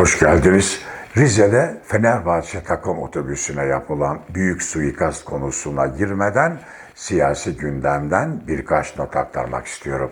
Hoş geldiniz. Rize'de Fenerbahçe takım otobüsüne yapılan büyük suikast konusuna girmeden siyasi gündemden birkaç not aktarmak istiyorum.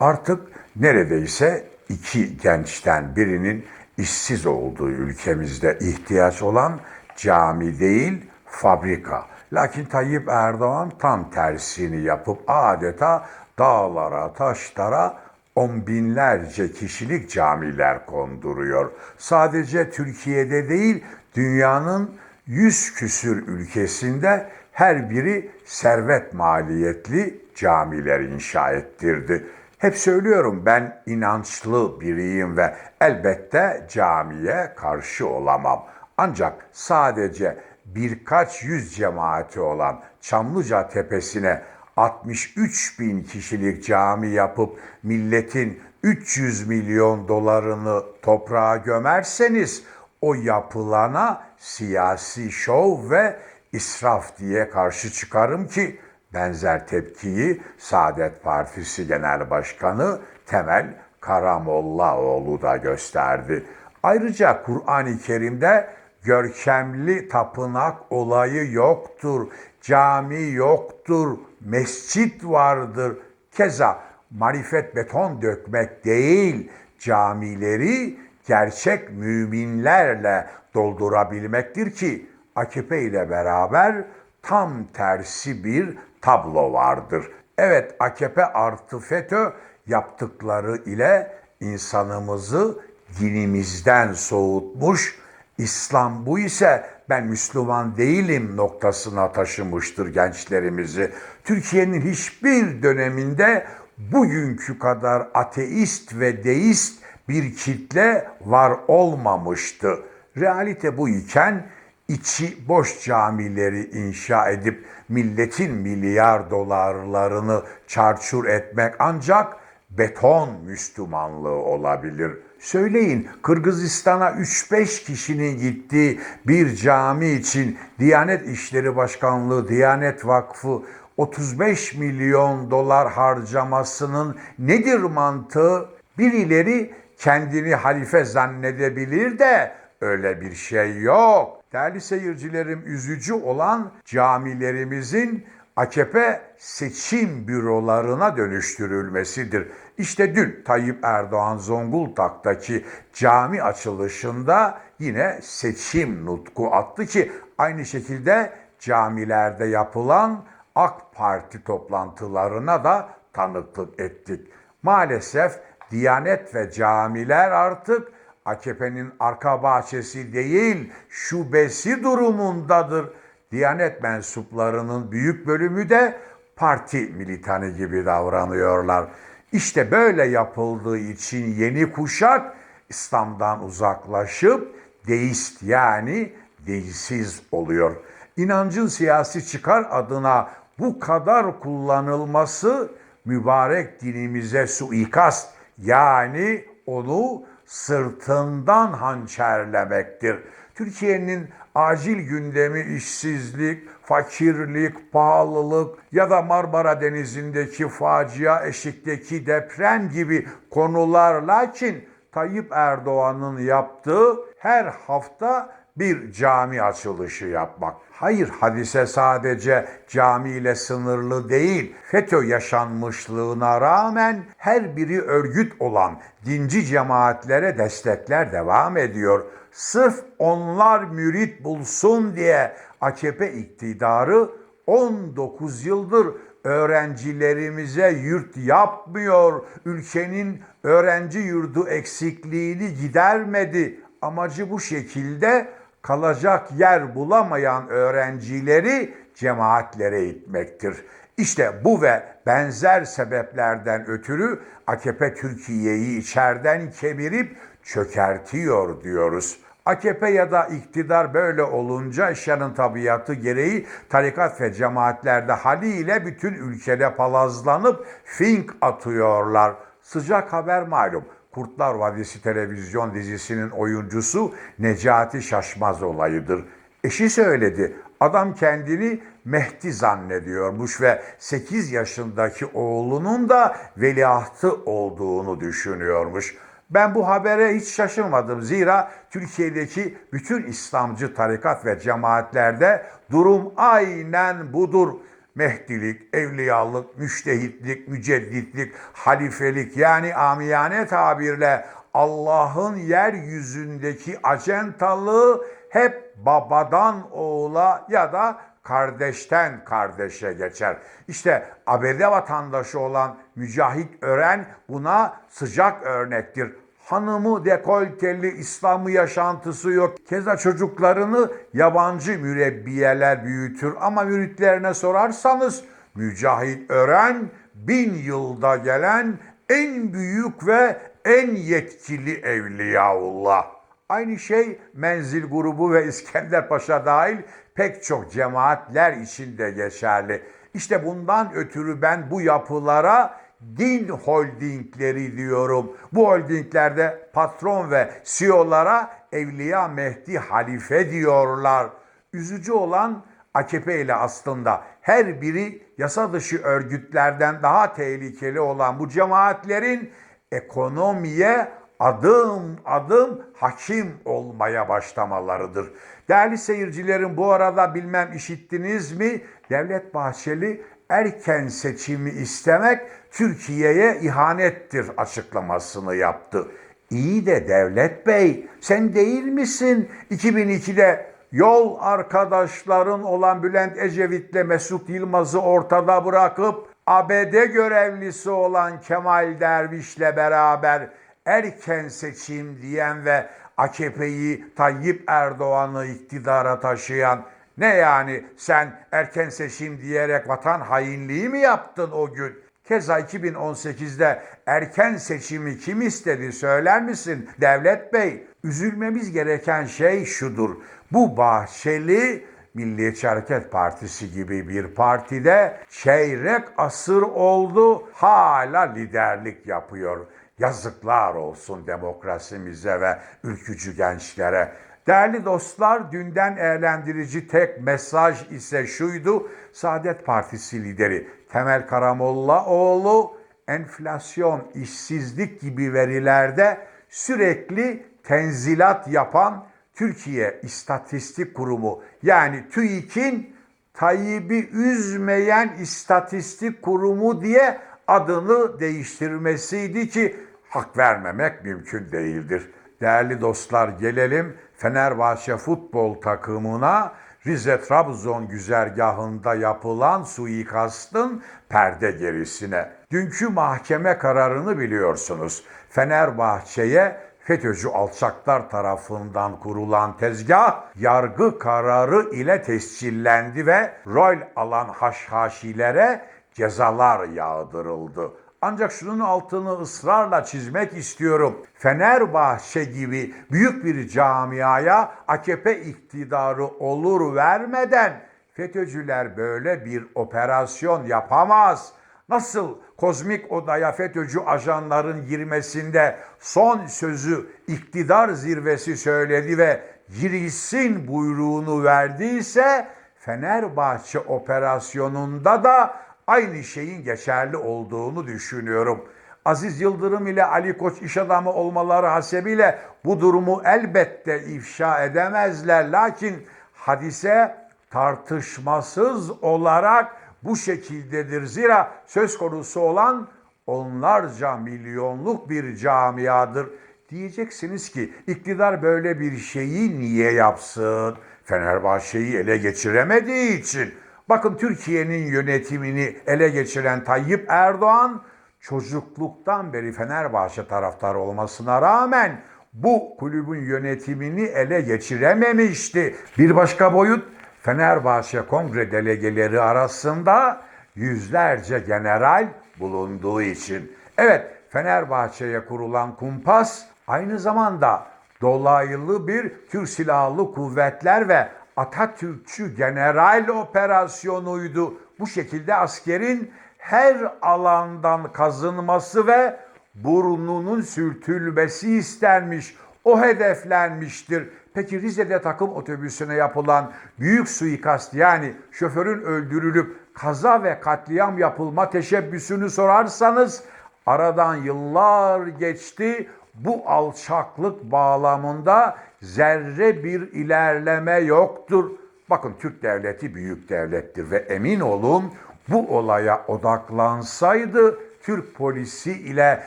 Artık neredeyse iki gençten birinin işsiz olduğu ülkemizde ihtiyaç olan cami değil fabrika. Lakin Tayyip Erdoğan tam tersini yapıp adeta dağlara, taşlara on binlerce kişilik camiler konduruyor. Sadece Türkiye'de değil, dünyanın yüz küsür ülkesinde her biri servet maliyetli camiler inşa ettirdi. Hep söylüyorum ben inançlı biriyim ve elbette camiye karşı olamam. Ancak sadece birkaç yüz cemaati olan Çamlıca Tepesi'ne 63 bin kişilik cami yapıp milletin 300 milyon dolarını toprağa gömerseniz o yapılana siyasi şov ve israf diye karşı çıkarım ki benzer tepkiyi Saadet Partisi Genel Başkanı Temel Karamollaoğlu da gösterdi. Ayrıca Kur'an-ı Kerim'de görkemli tapınak olayı yoktur, cami yoktur, mescit vardır. Keza marifet beton dökmek değil, camileri gerçek müminlerle doldurabilmektir ki AKP ile beraber tam tersi bir tablo vardır. Evet AKP artı FETÖ yaptıkları ile insanımızı dinimizden soğutmuş, İslam bu ise ben Müslüman değilim noktasına taşımıştır gençlerimizi. Türkiye'nin hiçbir döneminde bugünkü kadar ateist ve deist bir kitle var olmamıştı. Realite bu iken içi boş camileri inşa edip milletin milyar dolarlarını çarçur etmek ancak beton Müslümanlığı olabilir. Söyleyin Kırgızistan'a 3-5 kişinin gittiği bir cami için Diyanet İşleri Başkanlığı, Diyanet Vakfı 35 milyon dolar harcamasının nedir mantığı? Birileri kendini halife zannedebilir de öyle bir şey yok. Değerli seyircilerim üzücü olan camilerimizin AKP seçim bürolarına dönüştürülmesidir. İşte dün Tayyip Erdoğan Zonguldak'taki cami açılışında yine seçim nutku attı ki aynı şekilde camilerde yapılan AK Parti toplantılarına da tanıklık ettik. Maalesef Diyanet ve camiler artık AKP'nin arka bahçesi değil şubesi durumundadır. Diyanet mensuplarının büyük bölümü de parti militanı gibi davranıyorlar. İşte böyle yapıldığı için yeni kuşak İslam'dan uzaklaşıp deist yani dinsiz oluyor. İnancın siyasi çıkar adına bu kadar kullanılması mübarek dinimize suikast yani onu sırtından hançerlemektir. Türkiye'nin acil gündemi işsizlik, fakirlik, pahalılık ya da Marmara Denizi'ndeki facia, eşikteki deprem gibi konular lakin Tayyip Erdoğan'ın yaptığı her hafta bir cami açılışı yapmak. Hayır hadise sadece camiyle sınırlı değil. FETÖ yaşanmışlığına rağmen her biri örgüt olan dinci cemaatlere destekler devam ediyor. Sırf onlar mürit bulsun diye AKP iktidarı 19 yıldır öğrencilerimize yurt yapmıyor. Ülkenin öğrenci yurdu eksikliğini gidermedi. Amacı bu şekilde kalacak yer bulamayan öğrencileri cemaatlere itmektir. İşte bu ve benzer sebeplerden ötürü AKP Türkiye'yi içeriden kemirip çökertiyor diyoruz. AKP ya da iktidar böyle olunca işlerin tabiatı gereği tarikat ve cemaatlerde haliyle bütün ülkede palazlanıp fink atıyorlar. Sıcak haber malum. Kurtlar Vadisi televizyon dizisinin oyuncusu Necati Şaşmaz olayıdır. Eşi söyledi. Adam kendini Mehdi zannediyormuş ve 8 yaşındaki oğlunun da veliahtı olduğunu düşünüyormuş. Ben bu habere hiç şaşırmadım. Zira Türkiye'deki bütün İslamcı tarikat ve cemaatlerde durum aynen budur. Mehdilik, evliyalık, müştehitlik, mücedditlik, halifelik yani amiyane tabirle Allah'ın yeryüzündeki acentalığı hep babadan oğula ya da kardeşten kardeşe geçer. İşte ABD vatandaşı olan Mücahit Ören buna sıcak örnektir. Hanımı dekolteli, İslam'ı yaşantısı yok. Keza çocuklarını yabancı mürebbiyeler büyütür. Ama müritlerine sorarsanız Mücahit Ören bin yılda gelen en büyük ve en yetkili evliyaullah. Aynı şey Menzil grubu ve İskender Paşa dahil pek çok cemaatler için de geçerli. İşte bundan ötürü ben bu yapılara din holdingleri diyorum. Bu holdinglerde patron ve CEO'lara Evliya Mehdi Halife diyorlar. Üzücü olan AKP ile aslında her biri yasa dışı örgütlerden daha tehlikeli olan bu cemaatlerin ekonomiye adım adım hakim olmaya başlamalarıdır. Değerli seyircilerim bu arada bilmem işittiniz mi? Devlet Bahçeli erken seçimi istemek Türkiye'ye ihanettir açıklamasını yaptı. İyi de Devlet Bey sen değil misin 2002'de yol arkadaşların olan Bülent Ecevit'le Mesut Yılmaz'ı ortada bırakıp ABD görevlisi olan Kemal Derviş'le beraber erken seçim diyen ve AKP'yi Tayyip Erdoğan'ı iktidara taşıyan ne yani sen erken seçim diyerek vatan hainliği mi yaptın o gün? Keza 2018'de erken seçimi kim istedi söyler misin Devlet Bey? Üzülmemiz gereken şey şudur. Bu Bahçeli Milliyetçi Hareket Partisi gibi bir partide çeyrek asır oldu hala liderlik yapıyor. Yazıklar olsun demokrasimize ve ülkücü gençlere. Değerli dostlar, dünden eğlendirici tek mesaj ise şuydu. Saadet Partisi lideri Temel Karamollaoğlu enflasyon, işsizlik gibi verilerde sürekli tenzilat yapan Türkiye İstatistik Kurumu yani TÜİK'in Tayyip'i üzmeyen istatistik kurumu diye adını değiştirmesiydi ki hak vermemek mümkün değildir. Değerli dostlar gelelim Fenerbahçe futbol takımına Rize Trabzon güzergahında yapılan suikastın perde gerisine. Dünkü mahkeme kararını biliyorsunuz. Fenerbahçe'ye FETÖ'cü alçaklar tarafından kurulan tezgah yargı kararı ile tescillendi ve rol alan haşhaşilere cezalar yağdırıldı. Ancak şunun altını ısrarla çizmek istiyorum. Fenerbahçe gibi büyük bir camiaya AKP iktidarı olur vermeden FETÖ'cüler böyle bir operasyon yapamaz. Nasıl kozmik odaya FETÖ'cü ajanların girmesinde son sözü iktidar zirvesi söyledi ve girişsin buyruğunu verdiyse Fenerbahçe operasyonunda da aynı şeyin geçerli olduğunu düşünüyorum. Aziz Yıldırım ile Ali Koç iş adamı olmaları hasebiyle bu durumu elbette ifşa edemezler. Lakin hadise tartışmasız olarak bu şekildedir. Zira söz konusu olan onlarca milyonluk bir camiadır. Diyeceksiniz ki iktidar böyle bir şeyi niye yapsın? Fenerbahçe'yi ele geçiremediği için. Bakın Türkiye'nin yönetimini ele geçiren Tayyip Erdoğan çocukluktan beri Fenerbahçe taraftarı olmasına rağmen bu kulübün yönetimini ele geçirememişti. Bir başka boyut Fenerbahçe kongre delegeleri arasında yüzlerce general bulunduğu için. Evet Fenerbahçe'ye kurulan kumpas aynı zamanda dolaylı bir Türk Silahlı Kuvvetler ve Atatürkçü general operasyonuydu. Bu şekilde askerin her alandan kazınması ve burnunun sürtülmesi istenmiş. O hedeflenmiştir. Peki Rize'de takım otobüsüne yapılan büyük suikast yani şoförün öldürülüp kaza ve katliam yapılma teşebbüsünü sorarsanız aradan yıllar geçti. Bu alçaklık bağlamında zerre bir ilerleme yoktur. Bakın Türk devleti büyük devlettir ve emin olun bu olaya odaklansaydı Türk polisi ile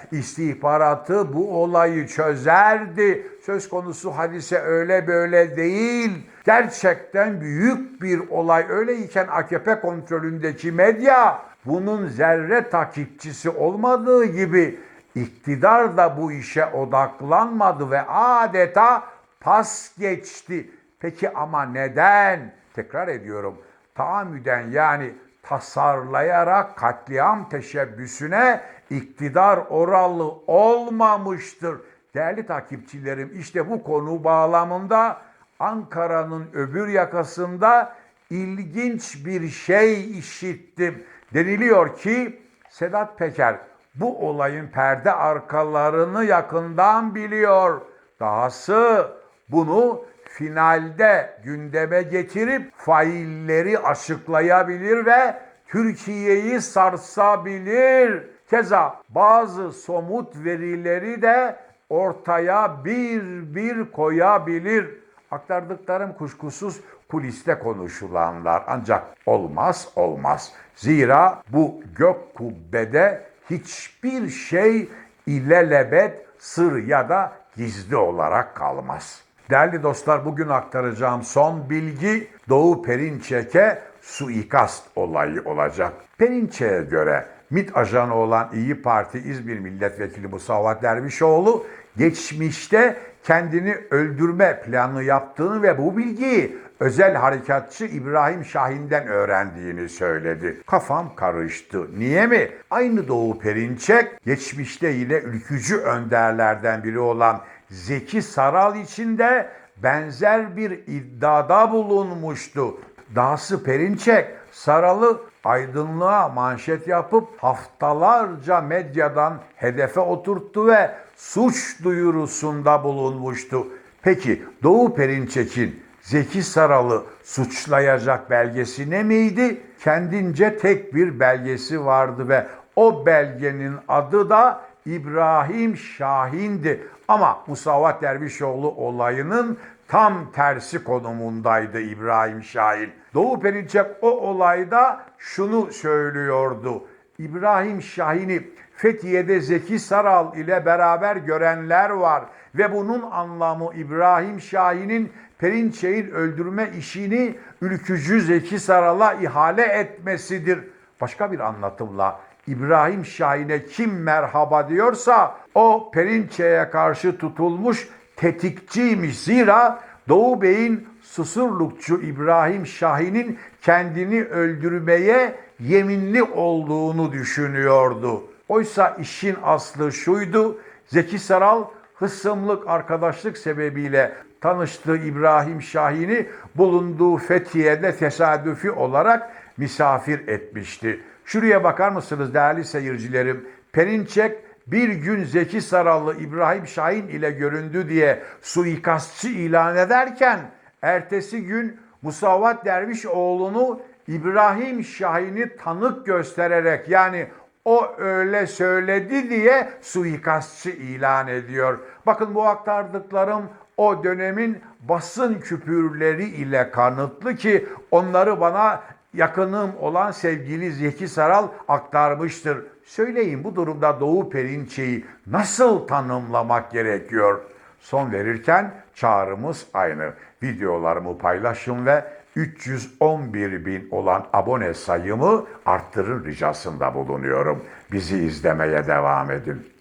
istihbaratı bu olayı çözerdi. Söz konusu hadise öyle böyle değil. Gerçekten büyük bir olay. Öyleyken AKP kontrolündeki medya bunun zerre takipçisi olmadığı gibi iktidar da bu işe odaklanmadı ve adeta pas geçti. Peki ama neden? Tekrar ediyorum. Tahammüden yani tasarlayarak katliam teşebbüsüne iktidar oralı olmamıştır. Değerli takipçilerim işte bu konu bağlamında Ankara'nın öbür yakasında ilginç bir şey işittim. Deniliyor ki Sedat Peker bu olayın perde arkalarını yakından biliyor. Dahası bunu finalde gündeme getirip failleri açıklayabilir ve Türkiye'yi sarsabilir. Keza bazı somut verileri de ortaya bir bir koyabilir. Aktardıklarım kuşkusuz kuliste konuşulanlar ancak olmaz olmaz. Zira bu gök kubbede hiçbir şey ilelebet sır ya da gizli olarak kalmaz. Değerli dostlar bugün aktaracağım son bilgi Doğu Perinçek'e suikast olayı olacak. Perinçek'e göre MİT ajanı olan İyi Parti İzmir Milletvekili Musavat Dervişoğlu geçmişte kendini öldürme planı yaptığını ve bu bilgiyi özel harekatçı İbrahim Şahin'den öğrendiğini söyledi. Kafam karıştı. Niye mi? Aynı Doğu Perinçek geçmişte yine ülkücü önderlerden biri olan Zeki Saral için de benzer bir iddiada bulunmuştu. Dahası Perinçek Saral'ı aydınlığa manşet yapıp haftalarca medyadan hedefe oturttu ve suç duyurusunda bulunmuştu. Peki Doğu Perinçek'in Zeki Saral'ı suçlayacak belgesi ne miydi? Kendince tek bir belgesi vardı ve o belgenin adı da İbrahim Şahin'di. Ama Musavat Dervişoğlu olayının tam tersi konumundaydı İbrahim Şahin. Doğu Perinçek o olayda şunu söylüyordu. İbrahim Şahin'i Fethiye'de Zeki Saral ile beraber görenler var ve bunun anlamı İbrahim Şahin'in Perinçek'in öldürme işini ülkücü Zeki Saral'a ihale etmesidir. Başka bir anlatımla İbrahim Şahin'e kim merhaba diyorsa o Perinçek'e karşı tutulmuş tetikçiymiş. Zira Doğu Bey'in Susurlukçu İbrahim Şahin'in kendini öldürmeye yeminli olduğunu düşünüyordu. Oysa işin aslı şuydu. Zeki Saral hısımlık arkadaşlık sebebiyle tanıştığı İbrahim Şahin'i bulunduğu Fethiye'de tesadüfi olarak misafir etmişti. Şuraya bakar mısınız değerli seyircilerim? Perinçek bir gün Zeki Sarallı İbrahim Şahin ile göründü diye suikastçı ilan ederken ertesi gün Musavat Dervişoğlu'nu İbrahim Şahin'i tanık göstererek yani o öyle söyledi diye suikastçı ilan ediyor. Bakın bu aktardıklarım o dönemin basın küpürleri ile kanıtlı ki onları bana yakınım olan sevgili Zeki Saral aktarmıştır. Söyleyin bu durumda Doğu Perinçe'yi nasıl tanımlamak gerekiyor? Son verirken çağrımız aynı. Videolarımı paylaşın ve 311 bin olan abone sayımı arttırın ricasında bulunuyorum. Bizi izlemeye devam edin.